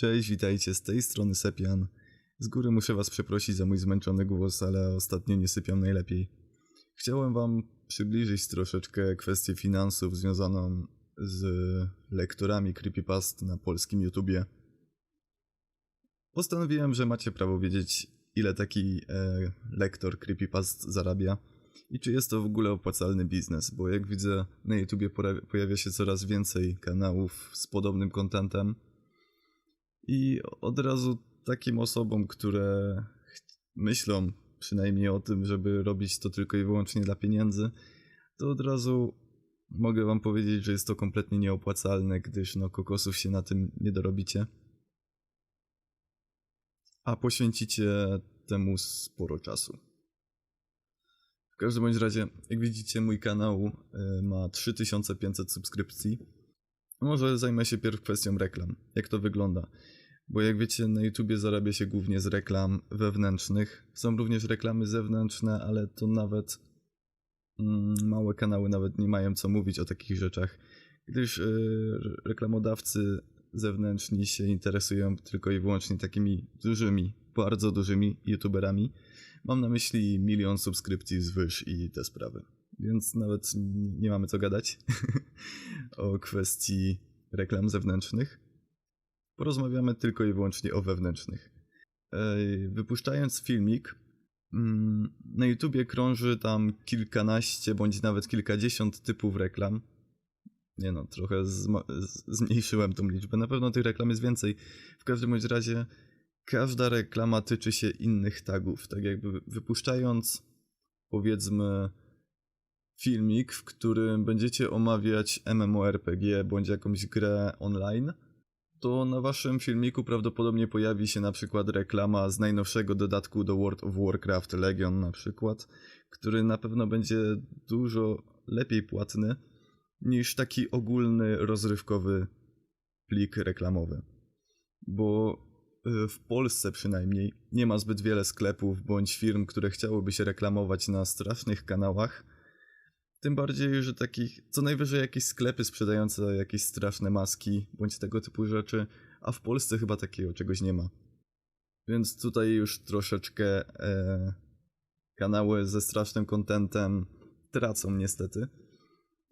Cześć, witajcie, z tej strony Sepian. Z góry muszę was przeprosić za mój zmęczony głos, ale ostatnio nie sypiam najlepiej. Chciałem wam przybliżyć troszeczkę kwestię finansów związaną z lekturami creepypast na polskim YouTubie. Postanowiłem, że macie prawo wiedzieć, ile taki e, lektor creepypast zarabia i czy jest to w ogóle opłacalny biznes, bo jak widzę na YouTubie pojawia się coraz więcej kanałów z podobnym contentem i od razu takim osobom, które myślą przynajmniej o tym, żeby robić to tylko i wyłącznie dla pieniędzy, to od razu mogę wam powiedzieć, że jest to kompletnie nieopłacalne, gdyż no kokosów się na tym nie dorobicie. A poświęcicie temu sporo czasu. W każdym bądź razie, jak widzicie, mój kanał y, ma 3500 subskrypcji. Może zajmę się pierw kwestią reklam. Jak to wygląda? Bo jak wiecie, na YouTubie zarabia się głównie z reklam wewnętrznych. Są również reklamy zewnętrzne, ale to nawet mm, małe kanały nawet nie mają co mówić o takich rzeczach, gdyż y, reklamodawcy zewnętrzni się interesują tylko i wyłącznie takimi dużymi, bardzo dużymi youtuberami. Mam na myśli milion subskrypcji zwyż i te sprawy. Więc nawet nie mamy co gadać o kwestii reklam zewnętrznych. Porozmawiamy tylko i wyłącznie o wewnętrznych. Wypuszczając filmik, mm, na YouTubie krąży tam kilkanaście bądź nawet kilkadziesiąt typów reklam. Nie no, trochę zmniejszyłem tą liczbę. Na pewno tych reklam jest więcej. W każdym bądź razie każda reklama tyczy się innych tagów. Tak jakby wypuszczając powiedzmy filmik, w którym będziecie omawiać MMORPG bądź jakąś grę online, to na waszym filmiku prawdopodobnie pojawi się na przykład reklama z najnowszego dodatku do World of Warcraft Legion na przykład, który na pewno będzie dużo lepiej płatny niż taki ogólny rozrywkowy plik reklamowy. Bo y, w Polsce przynajmniej nie ma zbyt wiele sklepów bądź firm, które chciałyby się reklamować na strasznych kanałach. Tym bardziej, że takich, co najwyżej jakieś sklepy sprzedające jakieś straszne maski bądź tego typu rzeczy, a w Polsce chyba takiego czegoś nie ma. Więc tutaj już troszeczkę e, kanały ze strasznym contentem tracą niestety.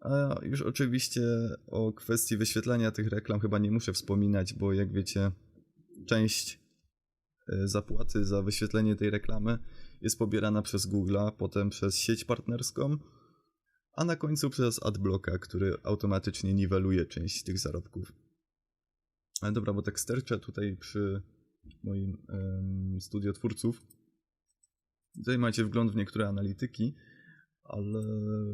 A już oczywiście o kwestii wyświetlania tych reklam chyba nie muszę wspominać, bo jak wiecie, część e, zapłaty za wyświetlenie tej reklamy jest pobierana przez Google'a, potem przez sieć partnerską, a na końcu przez adblocka, który automatycznie niweluje część tych zarobków. Ale dobra, bo tak sterczę tutaj przy moim em, studio twórców. Tutaj macie wgląd w niektóre analityki, ale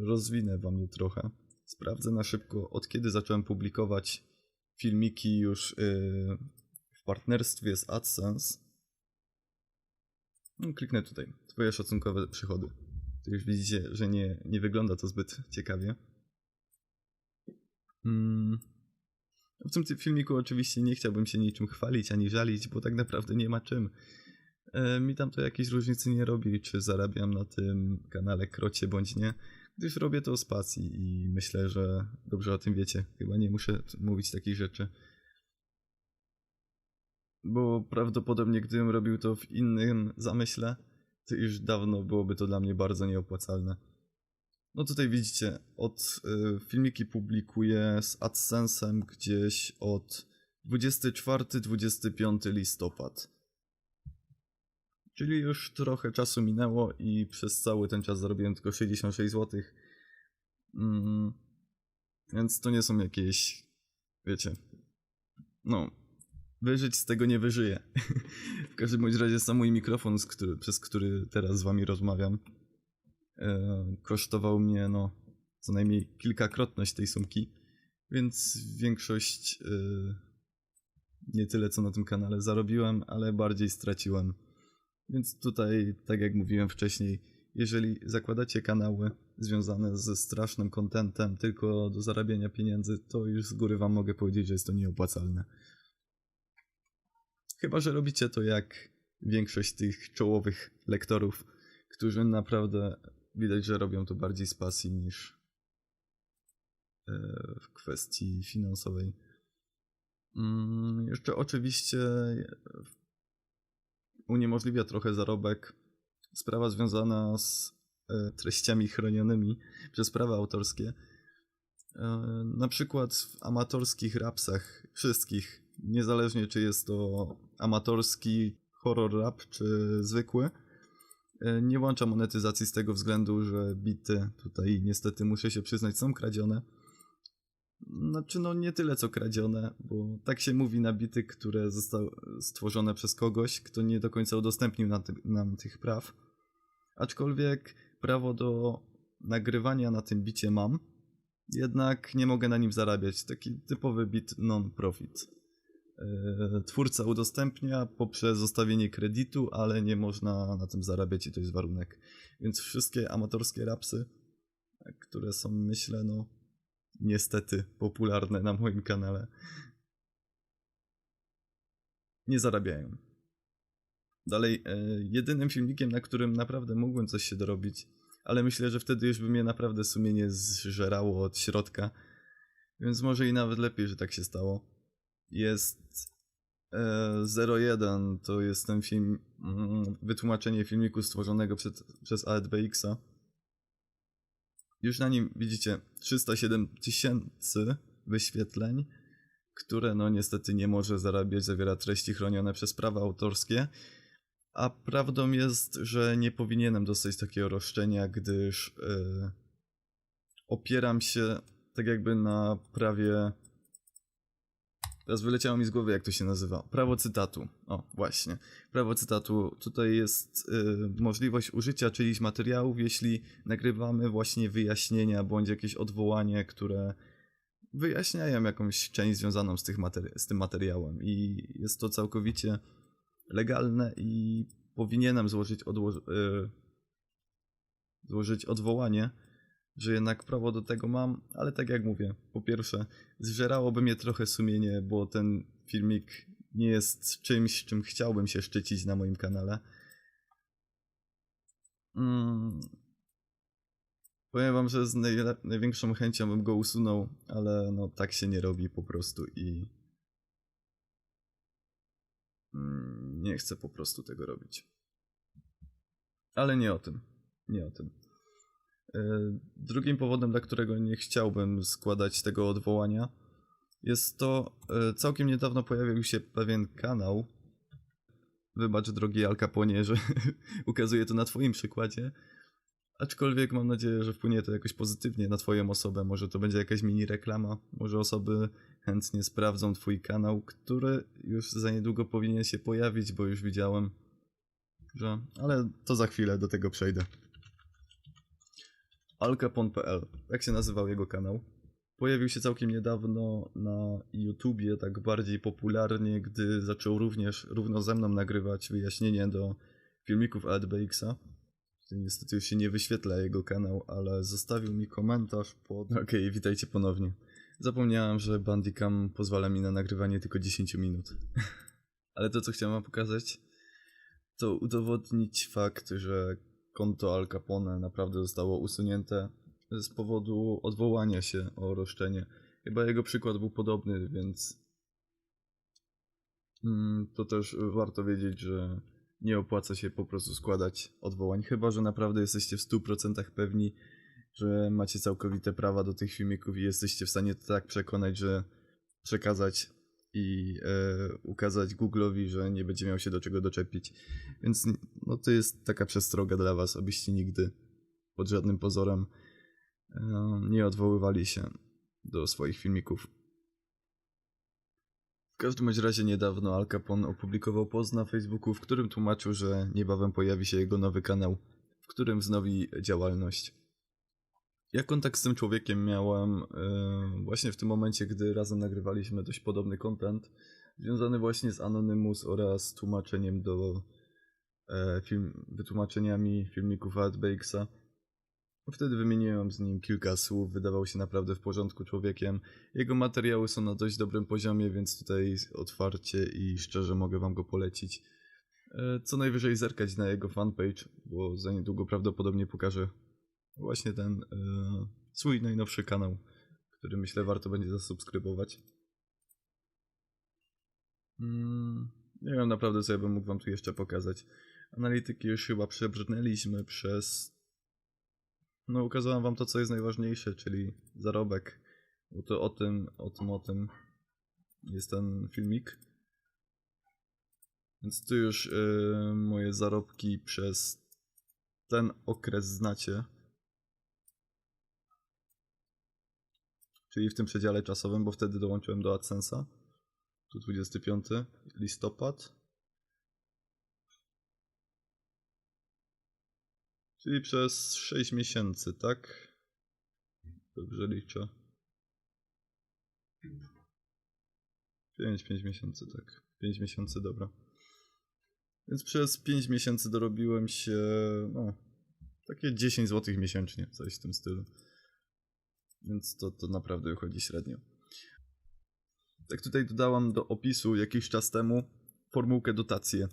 rozwinę wam je trochę. Sprawdzę na szybko, od kiedy zacząłem publikować filmiki już yy, w partnerstwie z AdSense. No, kliknę tutaj. Twoje szacunkowe przychody. Tu już widzicie, że nie, nie wygląda to zbyt ciekawie. Mm. W tym ty- filmiku oczywiście nie chciałbym się niczym chwalić ani żalić, bo tak naprawdę nie ma czym. E, mi tam to jakiejś różnicy nie robi, czy zarabiam na tym kanale krocie bądź nie, gdyż robię to z pasji i myślę, że dobrze o tym wiecie. Chyba nie muszę mówić takich rzeczy. Bo prawdopodobnie gdybym robił to w innym zamyśle, to już dawno byłoby to dla mnie bardzo nieopłacalne. No tutaj widzicie, od y, filmiki publikuję z AdSense'em gdzieś od 24-25 listopad. Czyli już trochę czasu minęło i przez cały ten czas zarobiłem tylko 66 zł. Mm, więc to nie są jakieś, wiecie, no, wyżyć z tego nie wyżyję. w każdym bądź razie sam mój mikrofon, który, przez który teraz z wami rozmawiam, e, kosztował mnie, no, co najmniej kilkakrotność tej sumki, więc większość e, nie tyle co na tym kanale zarobiłem, ale bardziej straciłem. Więc tutaj, tak jak mówiłem wcześniej, jeżeli zakładacie kanały związane ze strasznym contentem tylko do zarabiania pieniędzy, to już z góry wam mogę powiedzieć, że jest to nieopłacalne. Chyba, że robicie to jak większość tych czołowych lektorów, którzy naprawdę widać, że robią to bardziej z pasji niż e, w kwestii finansowej. Mm, Jeszcze oczywiście uniemożliwia trochę zarobek sprawa związana z e, treściami chronionymi przez prawa autorskie. E, na przykład w amatorskich rapsach, wszystkich, niezależnie czy jest to amatorski horror rap, czy zwykły, e, nie włącza monetyzacji z tego względu, że bity tutaj niestety muszę się przyznać są kradzione. Znaczy no nie tyle co kradzione, bo tak się mówi na bity, które zostały stworzone przez kogoś, kto nie do końca udostępnił nam, ty nam tych praw. Aczkolwiek prawo do nagrywania na tym bicie mam, jednak nie mogę na nim zarabiać. Taki typowy bit non-profit. Yy, twórca udostępnia poprzez zostawienie kredytu, ale nie można na tym zarabiać i to jest warunek. Więc wszystkie amatorskie rapsy, które są myślę, no niestety popularne na moim kanale, nie zarabiają. Dalej, e, jedynym filmikiem, na którym naprawdę mógłbym coś się dorobić, ale myślę, że wtedy już by mnie naprawdę sumienie zżerało od środka, więc może i nawet lepiej, że tak się stało. Jest e, 01, to jest ten film, mm, wytłumaczenie filmiku stworzonego przed, przez AdBX-a. Już na nim widzicie 307 tysięcy wyświetleń, które no niestety nie może zarabiać, zawiera treści chronione przez prawa autorskie. A prawdą jest, że nie powinienem dostać takiego roszczenia, gdyż yy, opieram się tak jakby na prawie. Teraz wyleciało mi z głowy, jak to się nazywa. Prawo cytatu. O, właśnie. Prawo cytatu. Tutaj jest yy, możliwość użycia czyichś materiałów, jeśli nagrywamy właśnie wyjaśnienia bądź jakieś odwołanie, które wyjaśniają jakąś część związaną z, tych materi- z tym materiałem. I jest to całkowicie legalne i powinienem złożyć, odło- yy, złożyć odwołanie, że jednak prawo do tego mam, ale tak jak mówię, po pierwsze, zżerałoby mnie trochę sumienie, bo ten filmik nie jest czymś, czym chciałbym się szczycić na moim kanale. Mm. Powiem wam, że z największą chęcią bym go usunął, ale no tak się nie robi po prostu i mm, nie chcę po prostu tego robić. Ale nie o tym. Nie o tym. Yy, Drugim powodem, dla którego nie chciałbym składać tego odwołania, jest to, yy, całkiem niedawno pojawił się pewien kanał. Wybacz, drogi Al Capone, że ukazuję to na Twoim przykładzie. Aczkolwiek mam nadzieję, że wpłynie to jakoś pozytywnie na Twoją osobę. Może to będzie jakaś mini reklama. Może osoby chętnie sprawdzą Twój kanał, który już za niedługo powinien się pojawić, bo już widziałem, że. Ale to za chwilę do tego przejdę. alcapon.pl, tak się nazywał jego kanał. Pojawił się całkiem niedawno na YouTubie, tak bardziej popularnie, gdy zaczął również równo ze mną nagrywać wyjaśnienie do filmików AdBX-a. Niestety już się nie wyświetla jego kanał, ale zostawił mi komentarz pod... Okej, okay, witajcie ponownie. Zapomniałem, że Bandicam pozwala mi na nagrywanie tylko 10 minut. ale to, co chciałem wam pokazać, to udowodnić fakt, że konto Al Capone naprawdę zostało usunięte z powodu odwołania się o roszczenie. Chyba jego przykład był podobny, więc mm, to też warto wiedzieć, że nie opłaca się po prostu składać odwołań, chyba że naprawdę jesteście w 100% pewni, że macie całkowite prawa do tych filmików i jesteście w stanie tak przekonać, że przekazać i e, ukazać Google'owi, że nie będzie miał się do czego doczepić. Więc no, to jest taka przestroga dla was, abyście nigdy pod żadnym pozorem e, nie odwoływali się do swoich filmików. W każdym razie niedawno Al Capone opublikował post na Facebooku, w którym tłumaczył, że niebawem pojawi się jego nowy kanał, w którym wznowi działalność. Ja kontakt z tym człowiekiem miałem yy, właśnie w tym momencie, gdy razem nagrywaliśmy dość podobny content, związany właśnie z Anonymous oraz tłumaczeniem do e, film, wytłumaczeniami filmików AdBX-a. Wtedy wymieniłem z nim kilka słów, wydawał się naprawdę w porządku człowiekiem. Jego materiały są na dość dobrym poziomie, więc tutaj otwarcie i szczerze mogę wam go polecić. E, co najwyżej zerkać na jego fanpage, bo za niedługo prawdopodobnie pokażę właśnie ten e, swój najnowszy kanał, który myślę warto będzie zasubskrybować. Mm, nie wiem naprawdę, co ja bym mógł wam tu jeszcze pokazać. Analityki już chyba przebrnęliśmy przez... No, ukazałem wam to, co jest najważniejsze, czyli zarobek. Bo to o tym, o tym, o tym jest ten filmik. Więc tu już y, moje zarobki przez ten okres znacie. Czyli w tym przedziale czasowym, bo wtedy dołączyłem do AdSense'a. Tu 25 listopad. Czyli przez 6 miesięcy, tak? Dobrze liczę. 5, 5 miesięcy, tak. 5 miesięcy, dobra. Więc przez 5 miesięcy dorobiłem się, no, takie 10 zł miesięcznie, coś w tym stylu. Więc to, to naprawdę wychodzi średnio. Tak tutaj dodałam do opisu jakiś czas temu formułkę dotację.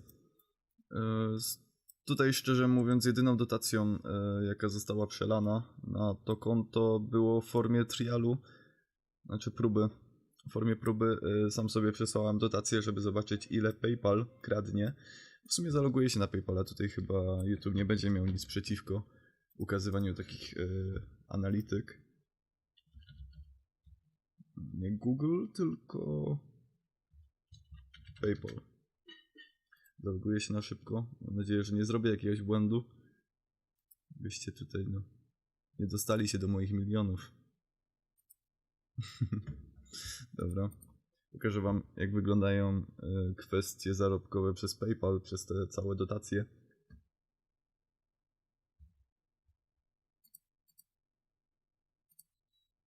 Z- Tutaj szczerze mówiąc, jedyną dotacją, yy, jaka została przelana na to konto było w formie trialu, znaczy próby. W formie próby yy, sam sobie przesłałem dotację, żeby zobaczyć ile PayPal kradnie. W sumie zaloguję się na PayPala, tutaj chyba YouTube nie będzie miał nic przeciwko ukazywaniu takich analityk. Nie Google, tylko PayPal. Zaloguję się na szybko. Mam nadzieję, że nie zrobię jakiegoś błędu. Byście tutaj, no, nie dostali się do moich milionów. Dobra. Pokażę wam, jak wyglądają y, kwestie zarobkowe przez PayPal, przez te całe dotacje.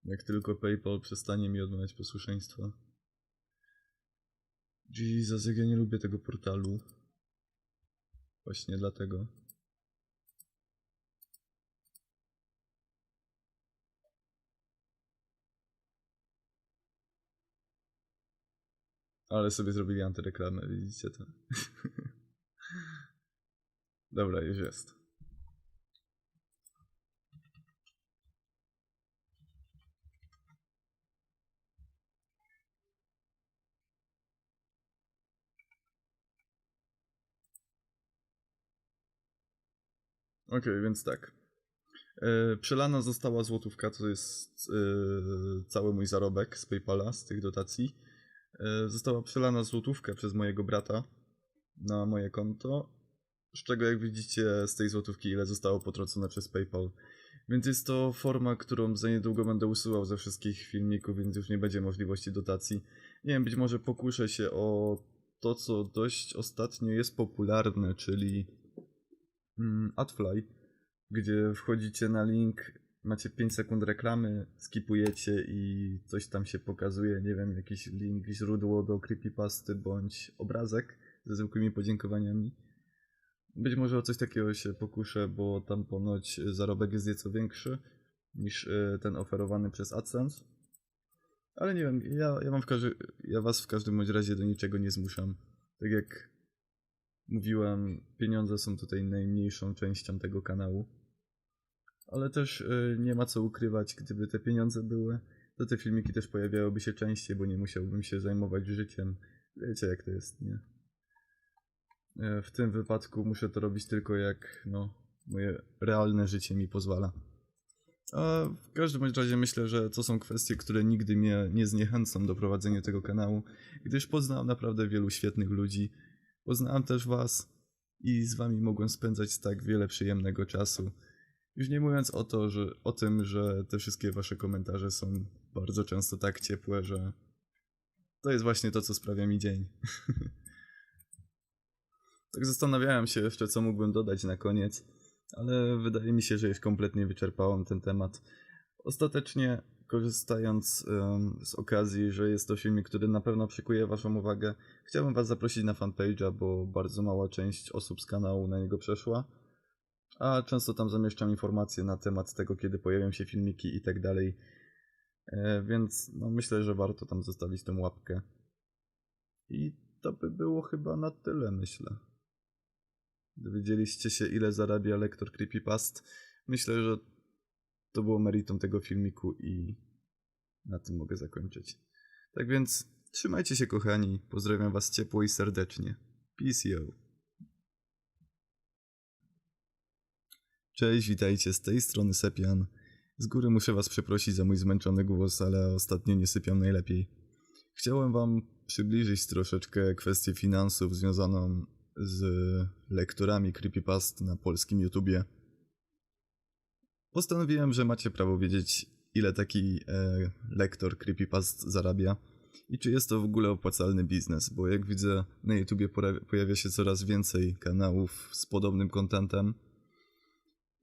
Jak tylko PayPal przestanie mi odmawiać posłuszeństwa. Jesus, jak ja nie lubię tego portalu. Właśnie dlatego. Ale sobie zrobili antyreklamę, widzicie to? Dobra, już jest. Okej, więc tak. E, przelana została złotówka, to jest e, cały mój zarobek z PayPala, z tych dotacji. E, została przelana złotówka przez mojego brata na moje konto, z czego jak widzicie z tej złotówki ile zostało potrącone przez PayPal. Więc jest to forma, którą za niedługo będę usuwał ze wszystkich filmików, więc już nie będzie możliwości dotacji. Nie wiem, być może pokuszę się o to, co dość ostatnio jest popularne, czyli AdFly, gdzie wchodzicie na link, macie 5 sekund reklamy, skipujecie i coś tam się pokazuje, nie wiem, jakiś link, źródło do creepypasty bądź obrazek ze zwykłymi podziękowaniami. Być może o coś takiego się pokuszę, bo tam ponoć zarobek jest nieco większy niż e, ten oferowany przez AdSense. Ale nie wiem, ja, ja, w każdy, ja was w każdym razie do niczego nie zmuszam. Tak jak mówiłem, pieniądze są tutaj najmniejszą częścią tego kanału. Ale też y, nie ma co ukrywać, gdyby te pieniądze były, to te filmiki też pojawiałyby się częściej, bo nie musiałbym się zajmować życiem. Wiecie jak to jest, nie? E, W tym wypadku muszę to robić tylko jak, no, moje realne życie mi pozwala. A w każdym razie myślę, że to są kwestie, które nigdy mnie nie zniechęcą do prowadzenia tego kanału, gdyż poznałem naprawdę wielu świetnych ludzi. Poznałem też was i z wami mogłem spędzać tak wiele przyjemnego czasu. Już nie mówiąc o to, że o tym, że te wszystkie wasze komentarze są bardzo często tak ciepłe, że to jest właśnie to, co sprawia mi dzień. tak zastanawiałem się jeszcze, co mógłbym dodać na koniec, ale wydaje mi się, że już kompletnie wyczerpałem ten temat. Ostatecznie, korzystając z okazji, że jest to filmik, który na pewno przykuje waszą uwagę, chciałbym was zaprosić na fanpage'a, bo bardzo mała część osób z kanału na niego przeszła a często tam zamieszczam informacje na temat tego, kiedy pojawią się filmiki i tak dalej. E, Więc no, myślę, że warto tam zostawić tą łapkę. I to by było chyba na tyle, myślę. Dowiedzieliście się, ile zarabia lektor Creepypast. Myślę, że to było meritum tego filmiku i na tym mogę zakończyć. Tak więc Trzymajcie się kochani, pozdrawiam was ciepło i serdecznie. Peace yo. Cześć, witajcie, z tej strony Sepian. Z góry muszę was przeprosić za mój zmęczony głos, ale ostatnio nie sypiam najlepiej. Chciałem wam przybliżyć troszeczkę kwestię finansów związaną z lektorami creepypast na polskim YouTubie. Postanowiłem, że macie prawo wiedzieć, ile taki e, lektor creepypast zarabia i czy jest to w ogóle opłacalny biznes, bo jak widzę na YouTubie pojawia się coraz więcej kanałów z podobnym contentem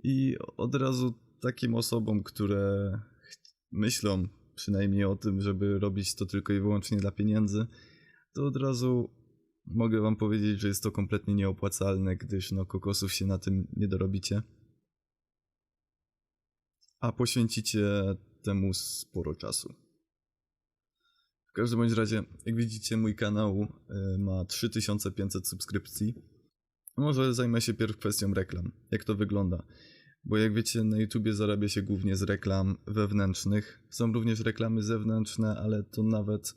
i od razu takim osobom, które myślą przynajmniej o tym, żeby robić to tylko i wyłącznie dla pieniędzy, to od razu mogę wam powiedzieć, że jest to kompletnie nieopłacalne, gdyż no kokosów się na tym nie dorobicie. A poświęcicie temu sporo czasu. W każdym bądź razie, jak widzicie, mój kanał y, ma 3500 subskrypcji. Może zajmę się pierw kwestią reklam. Jak to wygląda? Bo jak wiecie, na YouTubie zarabia się głównie z reklam wewnętrznych. Są również reklamy zewnętrzne, ale to nawet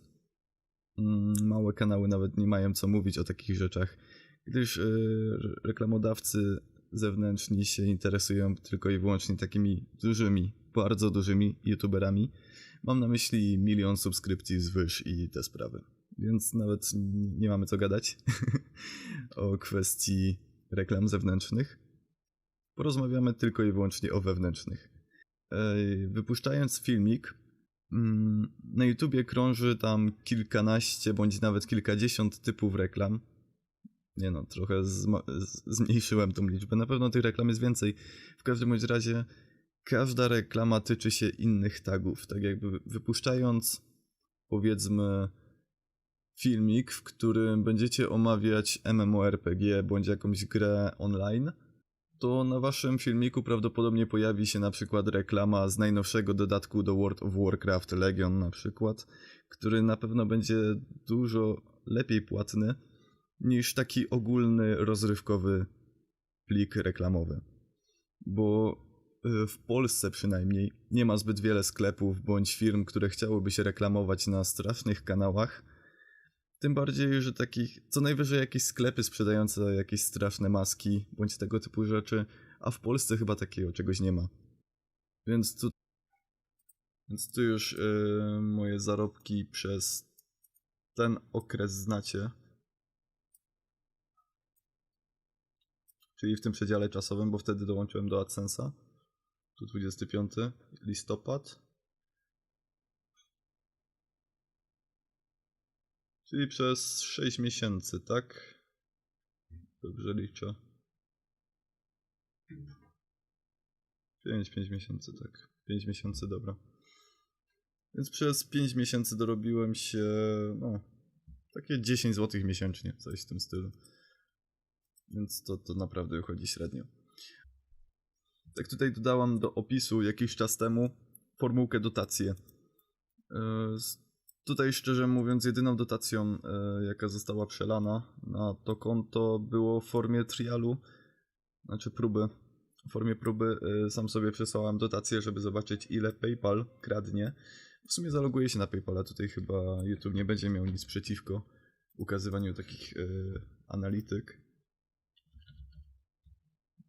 mm, małe kanały nawet nie mają co mówić o takich rzeczach, gdyż y, reklamodawcy zewnętrzni się interesują tylko i wyłącznie takimi dużymi, bardzo dużymi YouTuberami. Mam na myśli milion subskrypcji zwyż i te sprawy. Więc nawet nie mamy co gadać o kwestii reklam zewnętrznych. Porozmawiamy tylko i wyłącznie o wewnętrznych. Wypuszczając filmik, mm, na YouTubie krąży tam kilkanaście bądź nawet kilkadziesiąt typów reklam. Nie no, trochę zmniejszyłem tą liczbę. Na pewno tych reklam jest więcej. W każdym bądź razie każda reklama tyczy się innych tagów. Tak jakby wy- wypuszczając powiedzmy filmik, w którym będziecie omawiać MMORPG bądź jakąś grę online, to na waszym filmiku prawdopodobnie pojawi się na przykład reklama z najnowszego dodatku do World of Warcraft Legion na przykład, który na pewno będzie dużo lepiej płatny niż taki ogólny rozrywkowy plik reklamowy. Bo y, w Polsce przynajmniej nie ma zbyt wiele sklepów bądź firm, które chciałyby się reklamować na strasznych kanałach. Tym bardziej, że takich, co najwyżej jakieś sklepy sprzedające jakieś straszne maski bądź tego typu rzeczy, a w Polsce chyba takiego czegoś nie ma. Więc tu, więc tu już y, moje zarobki przez ten okres znacie. Czyli w tym przedziale czasowym, bo wtedy dołączyłem do AdSense'a. Tu 25 listopad. Czyli przez 6 miesięcy, tak? Dobrze liczę. 5, 5 miesięcy, tak. 5 miesięcy, dobra. Więc przez 5 miesięcy dorobiłem się, no, takie 10 zł miesięcznie, coś w tym stylu. Więc to, to naprawdę wychodzi średnio. Tak tutaj dodałam do opisu jakiś czas temu formułkę dotację. Z- Tutaj szczerze mówiąc, jedyną dotacją, e, jaka została przelana na to konto było w formie trialu, znaczy próby. W formie próby e, sam sobie przesłałem dotację, żeby zobaczyć ile PayPal kradnie. W sumie zaloguję się na PayPala, tutaj chyba YouTube nie będzie miał nic przeciwko ukazywaniu takich e, analityk.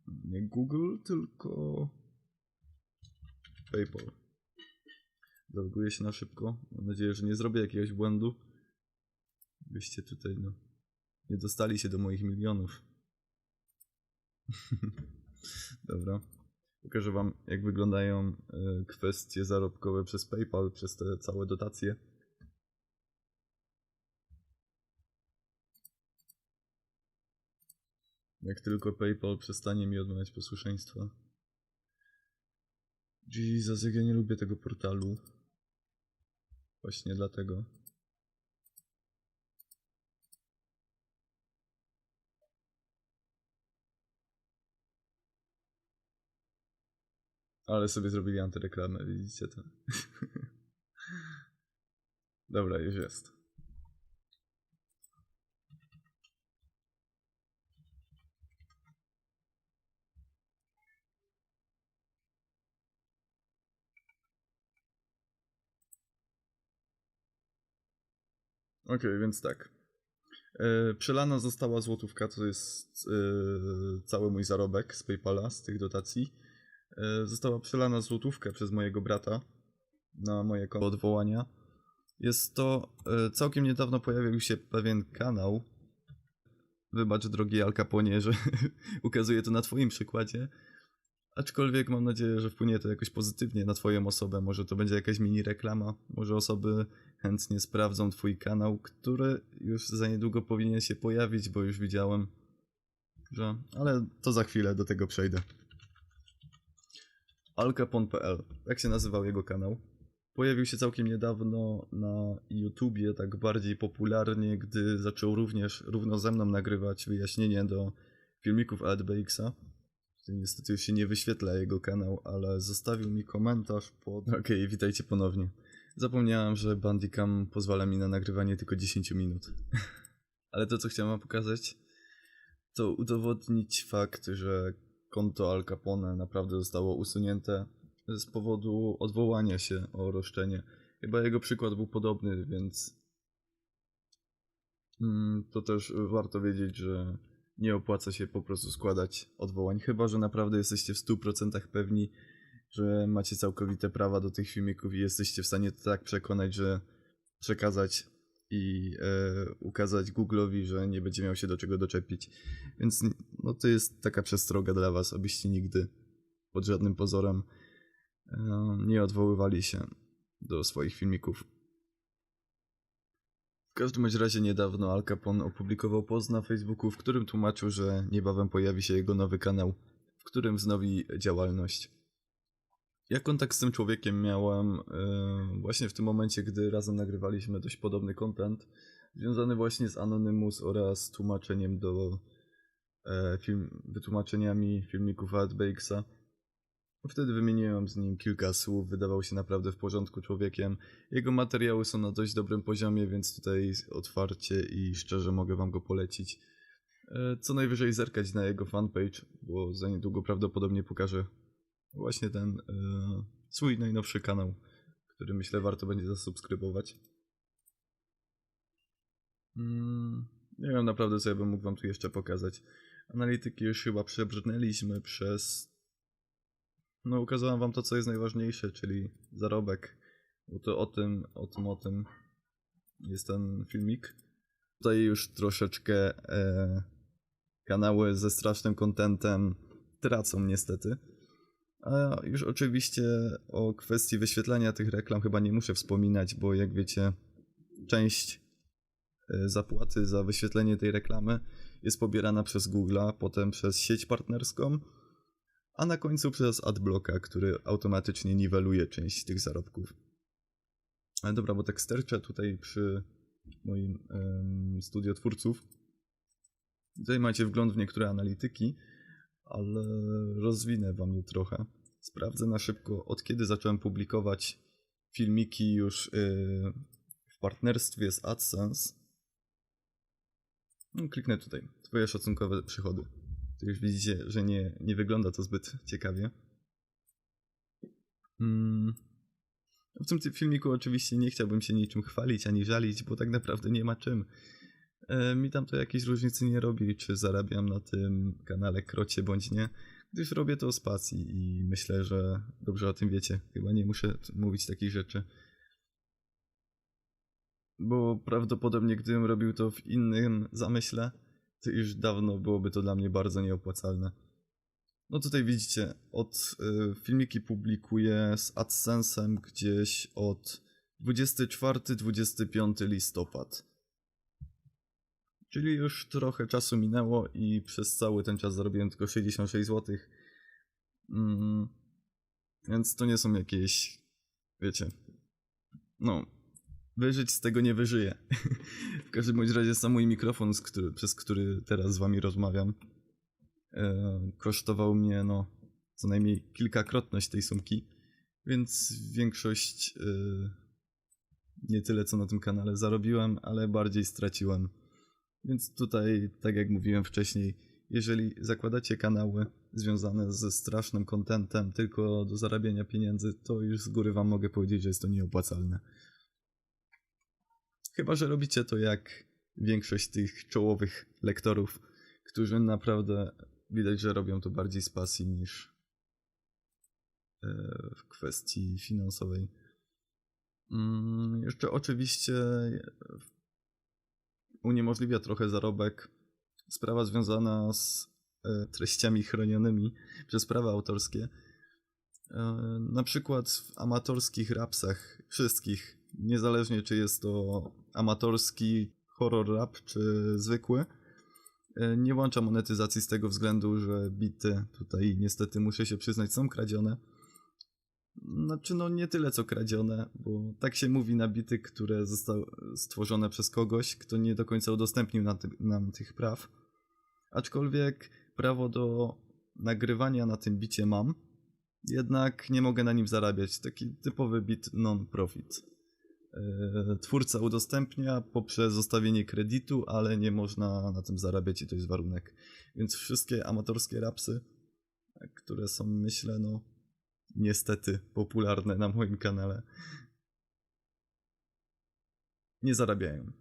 Nie Google, tylko PayPal. Zaloguję się na szybko. Mam nadzieję, że nie zrobię jakiegoś błędu. Byście tutaj, no, nie dostali się do moich milionów. Dobra. Pokażę wam, jak wyglądają e, kwestie zarobkowe przez PayPal, przez te całe dotacje. Jak tylko PayPal przestanie mi odmawiać posłuszeństwa. Jesus, jak ja nie lubię tego portalu. Właśnie dlatego. Ale sobie zrobili antyreklamę, widzicie to? Dobra, już jest. Okej, więc tak. E, przelana została złotówka, to jest e, cały mój zarobek z PayPala, z tych dotacji. E, została przelana złotówka przez mojego brata na moje konto odwołania. Jest to całkiem niedawno pojawił się pewien kanał. Wybacz, drogi Al Capone, że ukazuję to na Twoim przykładzie. Aczkolwiek mam nadzieję, że wpłynie to jakoś pozytywnie na Twoją osobę. Może to będzie jakaś mini reklama, może osoby chętnie sprawdzą Twój kanał, który już za niedługo powinien się pojawić, bo już widziałem, że. Ale to za chwilę do tego przejdę. alcapon.pl, tak się nazywał jego kanał. Pojawił się całkiem niedawno na YouTubie, tak bardziej popularnie, gdy zaczął również równo ze mną nagrywać wyjaśnienie do filmików AdBX-a. Niestety już się nie wyświetla jego kanał, ale zostawił mi komentarz pod... Okej, witajcie ponownie. Zapomniałem, że Bandicam pozwala mi na nagrywanie tylko 10 minut. ale to, co chciałem wam pokazać, to udowodnić fakt, że konto Al Capone naprawdę zostało usunięte z powodu odwołania się o roszczenie. Chyba jego przykład był podobny, więc mm, to też warto wiedzieć, że nie opłaca się po prostu składać odwołań, chyba że naprawdę jesteście w 100% pewni, że macie całkowite prawa do tych filmików i jesteście w stanie tak przekonać, że przekazać i e, ukazać Google'owi, że nie będzie miał się do czego doczepić. Więc no, to jest taka przestroga dla was, abyście nigdy pod żadnym pozorem e, nie odwoływali się do swoich filmików. W każdym razie niedawno Al Capone opublikował post na Facebooku, w którym tłumaczył, że niebawem pojawi się jego nowy kanał, w którym wznowi działalność. Ja kontakt z tym człowiekiem miałem e, właśnie w tym momencie, gdy razem nagrywaliśmy dość podobny content, związany właśnie z Anonymous oraz tłumaczeniem do e, film, wytłumaczeniami filmików AdBX-a. Wtedy wymieniłem z nim kilka słów, wydawał się naprawdę w porządku człowiekiem. Jego materiały są na dość dobrym poziomie, więc tutaj otwarcie i szczerze mogę wam go polecić. E, Co najwyżej zerkać na jego fanpage, bo za niedługo prawdopodobnie pokażę właśnie ten e, swój najnowszy kanał, który myślę warto będzie zasubskrybować. Mm, nie wiem naprawdę co ja bym mógł wam tu jeszcze pokazać. Analityki już chyba przebrnęliśmy przez no, ukazałem wam to, co jest najważniejsze, czyli zarobek. Bo to o tym, o tym, o tym jest ten filmik. Tutaj już troszeczkę e, kanały ze strasznym kontentem tracą niestety. A już oczywiście o kwestii wyświetlania tych reklam chyba nie muszę wspominać, bo jak wiecie, część e, zapłaty za wyświetlenie tej reklamy jest pobierana przez Google'a, potem przez sieć partnerską, a na końcu przez adblocka, który automatycznie niweluje część tych zarobków. Ale dobra, bo tak sterczę tutaj przy moim em, studio twórców. Tutaj macie wgląd w niektóre analityki, ale rozwinę wam je trochę. Sprawdzę na szybko, od kiedy zacząłem publikować filmiki już yy, w partnerstwie z AdSense. No, kliknę tutaj. Twoje szacunkowe przychody. Tu już widzicie, że nie, nie wygląda to zbyt ciekawie. Mm. W tym filmiku oczywiście nie chciałbym się niczym chwalić ani żalić, bo tak naprawdę nie ma czym. E, mi tam to jakiejś różnicy nie robi, czy zarabiam na tym kanale krocie bądź nie, gdyż robię to z pasji i myślę, że dobrze o tym wiecie. Chyba nie muszę mówić takich rzeczy. Bo prawdopodobnie gdybym robił to w innym zamyśle, to już dawno byłoby to dla mnie bardzo nieopłacalne. No tutaj widzicie, od y, filmiki publikuję z AdSense'em gdzieś od 24-25 listopad. Czyli już trochę czasu minęło i przez cały ten czas zarobiłem tylko 66 zł. Mm, więc to nie są jakieś, wiecie, no, wyżyć z tego nie wyżyję. w każdym bądź razie sam mój mikrofon, który, przez który teraz z wami rozmawiam, e, kosztował mnie, no, co najmniej kilkakrotność tej sumki, więc większość, e, nie tyle co na tym kanale zarobiłem, ale bardziej straciłem. Więc tutaj, tak jak mówiłem wcześniej, jeżeli zakładacie kanały związane ze strasznym kontentem tylko do zarabiania pieniędzy, to już z góry wam mogę powiedzieć, że jest to nieopłacalne. Chyba, że robicie to jak większość tych czołowych lektorów, którzy naprawdę widać, że robią to bardziej z pasji niż e, w kwestii finansowej. Mm, Jeszcze oczywiście uniemożliwia trochę zarobek sprawa związana z e, treściami chronionymi przez prawa autorskie. E, Na przykład w amatorskich rapsach, wszystkich, niezależnie czy jest to amatorski horror rap, czy zwykły, e, nie włącza monetyzacji z tego względu, że bity tutaj niestety muszę się przyznać są kradzione. Znaczy no nie tyle co kradzione, bo tak się mówi na bity, które zostały stworzone przez kogoś, kto nie do końca udostępnił nam, ty- nam tych praw. Aczkolwiek prawo do nagrywania na tym bicie mam, jednak nie mogę na nim zarabiać. Taki typowy bit non-profit. Eee, Twórca udostępnia poprzez zostawienie kredytu, ale nie można na tym zarabiać i to jest warunek. Więc wszystkie amatorskie rapsy, które są myślę, no niestety popularne na moim kanale, nie zarabiają.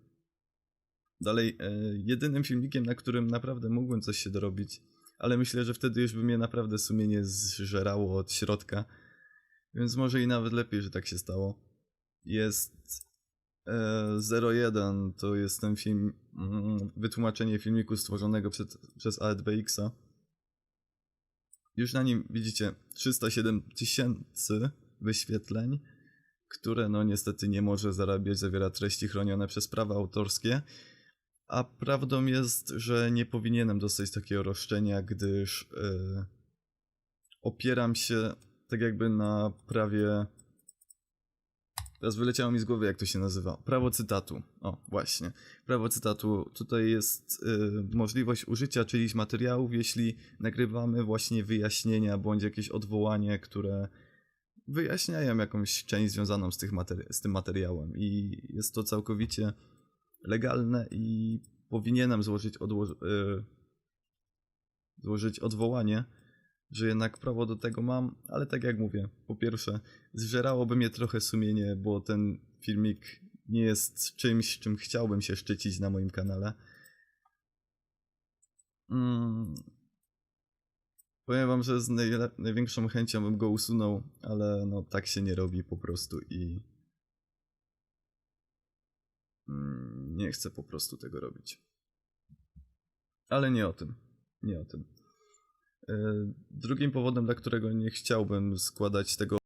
Dalej, e, jedynym filmikiem, na którym naprawdę mógłbym coś się dorobić, ale myślę, że wtedy już by mnie naprawdę sumienie zżerało od środka, więc może i nawet lepiej, że tak się stało. Jest e, 01, to jest ten film, mm, wytłumaczenie filmiku stworzonego przed, przez AdBX-a. Już na nim widzicie 307 tysięcy wyświetleń, które no niestety nie może zarabiać, zawiera treści chronione przez prawa autorskie. A prawdą jest, że nie powinienem dostać takiego roszczenia, gdyż e, opieram się tak jakby na prawie. Teraz wyleciało mi z głowy, jak to się nazywa. Prawo cytatu. O, właśnie. Prawo cytatu. Tutaj jest e, możliwość użycia czyichś materiałów, jeśli nagrywamy właśnie wyjaśnienia bądź jakieś odwołanie, które wyjaśniają jakąś część związaną z, tych materi- z tym materiałem. I jest to całkowicie legalne i powinienem złożyć, odło- y, złożyć odwołanie, że jednak prawo do tego mam, ale tak jak mówię, po pierwsze, zżerałoby mnie trochę sumienie, bo ten filmik nie jest czymś, czym chciałbym się szczycić na moim kanale. Mm. Powiem wam, że z największą chęcią bym go usunął, ale no tak się nie robi po prostu i Mm, Nie chcę po prostu tego robić. Ale nie o tym. Nie o tym. Drugim powodem, dla którego nie chciałbym składać tego